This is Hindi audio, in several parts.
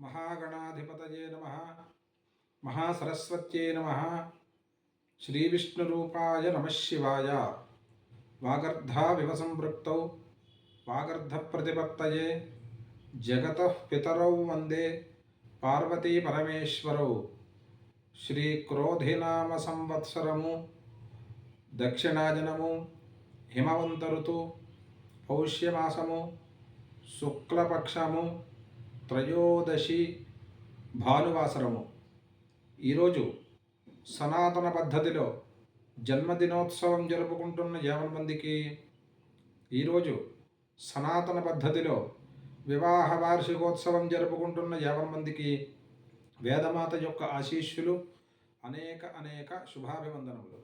మహాగణాధిపతయే నమ. మహాసరస్వత్యే నమ. శ్రీవిష్ణురూపాయ నమశివాయ శివాయ. వాగర్ధావివ సంపృక్తౌ వాగర్ధప్రతిపత్తయే. జగత పితరౌ వందే. పార్వతీ పరమేశ్వరౌ. శ్రీక్రోధినామ సంవత్సరము. దక్షిణాజనము. హిమవంత ఋతు. పౌష్యమాసము. శుక్లపక్షము. త్రయోదశి భానువాసరము. ఈరోజు సనాతన పద్ధతిలో జన్మదినోత్సవం జరుపుకుంటున్న యావన్ మందికి ఈరోజు సనాతన పద్ధతిలో వివాహ వార్షికోత్సవం జరుపుకుంటున్న యావన్ మందికి వేదమాత యొక్క ఆశీస్సులు అనేక అనేక శుభాభివందనములు.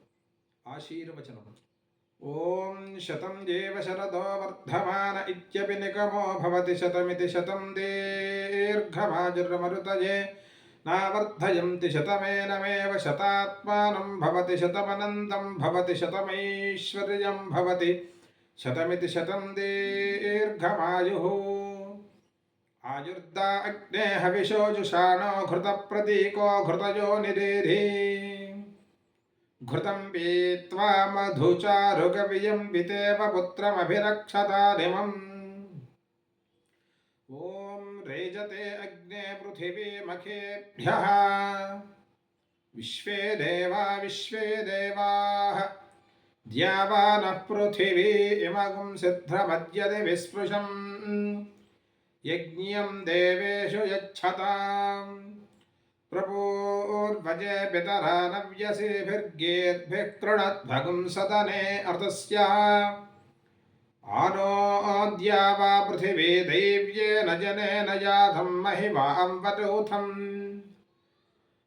ॐ शतं देव शरदो वर्धमान इत्यपि निगमो भवति शतमिति शतं दीर्घमाजुर्मरुतये नावर्धयन्ति शतमेनमेव शतात्मानं भवति शतमनन्तं भवति शतमैश्वर्यं भवति शतमिति शतं दीर्घमायुः। आयुर्दा अग्ने हविषो जुषाणो घृतप्रतीको घृतयो निरेधि घृतं पीत्वा मधुचारुकवियं पितेव पुत्रमभिरक्षतानिमम् ॐ रेजते अग्ने पृथिवीमखेभ्यः विश्वे देवा विश्वे देवाः द्यावा नः पृथिवी इमगुं सिद्धमद्यति विस्पृशम् यज्ञं देवेषु यच्छताम् प्रपूर्वजे पितरा नव्यसेभिर्गेर्भिः कृणद्भगुं सदने अर्थस्य। आनोद्या वा पृथिवी दैव्येन जनेन याधं महिमां वटूथम्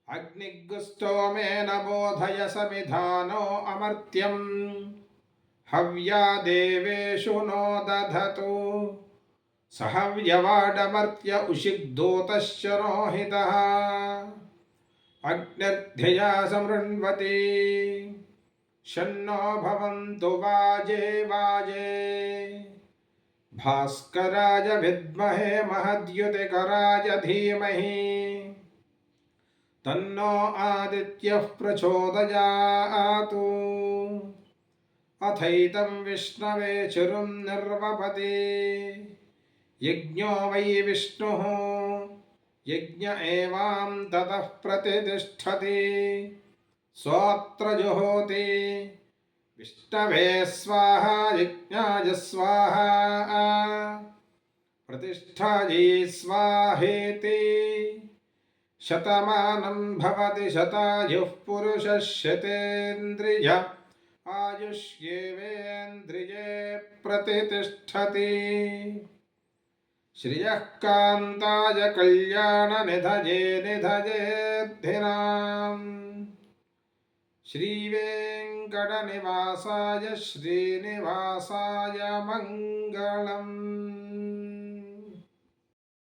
अग्निगुस्तोमेन बोधय समिधानो अमर्त्यम्। हव्या देवेषु नो दधतु। सहव्यवाडमर्त्य उषिग्दूतश्च रोहितः। अग्निर्ध्यया समृण्वति। शन्नो भवन्तु वाजे वाजे। भास्कराय विद्महे महद्युतिकराय धीमहि। तन्नो आदित्यः प्रचोदयातु। अथैतं विष्णवे चिरुं निर्वपति यज्ञो वै विष्णुः। यज्ञ एवां ततः प्रतितिष्ठति स्वोत्र जुहोति विष्णवे स्वाहा, यज्ञाय स्वाहा। प्रतिष्ठायै स्वाहेति। शतमानं भवति शतायुः पुरुषः शतेन्द्रिय आयुष्येवेन्द्रिये प्रतितिष्ठति श्रियः कान्ताय कल्याणनिधये निधयेद्धिनाम् श्रीवेङ्कटनिवासाय श्रीनिवासाय मङ्गलम्